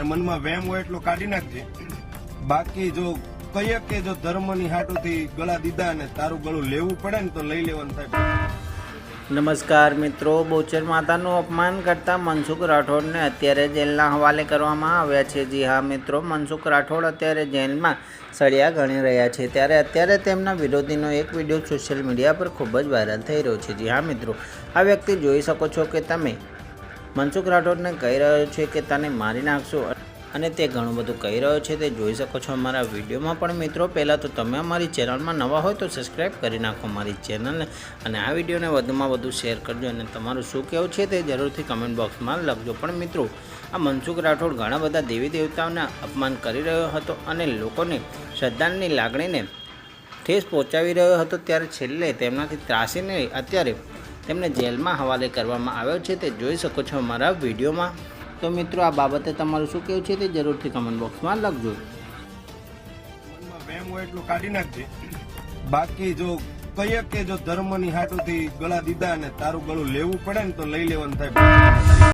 તારે મનમાં વેમ હોય એટલો કાઢી નાખજે. બાકી જો કહીએ કે જો ધર્મની હાટુથી ગળા દીધા અને તારું ગળું લેવું પડે ને તો લઈ લેવાનું થાય નમસ્કાર મિત્રો, બોચર માતાનું અપમાન કરતા મનસુખ રાઠોડને અત્યારે જેલના હવાલે કરવામાં આવ્યા છે. જી હા મિત્રો, મનસુખ રાઠોડ અત્યારે જેલમાં સળિયા ગણી રહ્યા છે. ત્યારે અત્યારે તેમના વિરોધીનો એક વીડિયો સોશિયલ મીડિયા પર ખૂબ જ વાયરલ થઈ રહ્યો છે. જી હા મિત્રો, આ વ્યક્તિ જોઈ શકો છો કે તમે મનસુખ રાઠોડને કહી રહ્યો છે કે તને મારી નાખશો અને તે ઘણું બધું કહી રહ્યો છે, તે જોઈ શકો છો અમારા વિડીયોમાં પણ મિત્રો. પહેલાં તો તમે અમારી ચેનલમાં નવા હોય તો સબસ્ક્રાઈબ કરી નાખો મારી ચેનલને અને આ વિડીયોને વધુમાં વધુ શેર કરજો અને તમારું શું કહેવું છે તે જરૂરથી કમેન્ટ બોક્સમાં લખજો. પણ મિત્રો, આ મનસુખ રાઠોડ ઘણા બધા દેવી દેવતાઓના અપમાન કરી રહ્યો હતો અને લોકોને શ્રદ્ધાની લાગણીને ઠેસ પહોંચાવી રહ્યો હતો. ત્યારે છેલ્લે તેમનાથી ત્રાસીને અત્યારે તેમને જેલમાં હવાલે કરવામાં આવ્યો છે, તે જોઈ શકો છો અમારા વિડીયોમાં. તો મિત્રો, આ બાબતે તમારું શું કહેવું છે તે જરૂરથી કમેન્ટ બોક્સમાં લખજો. નાખજે. બાકી જો કહીએ કે જો ધર્મની હાટુથી ગળા દીધા અને તારું ગળું લેવું પડે ને તો લઈ લેવાનું થાય.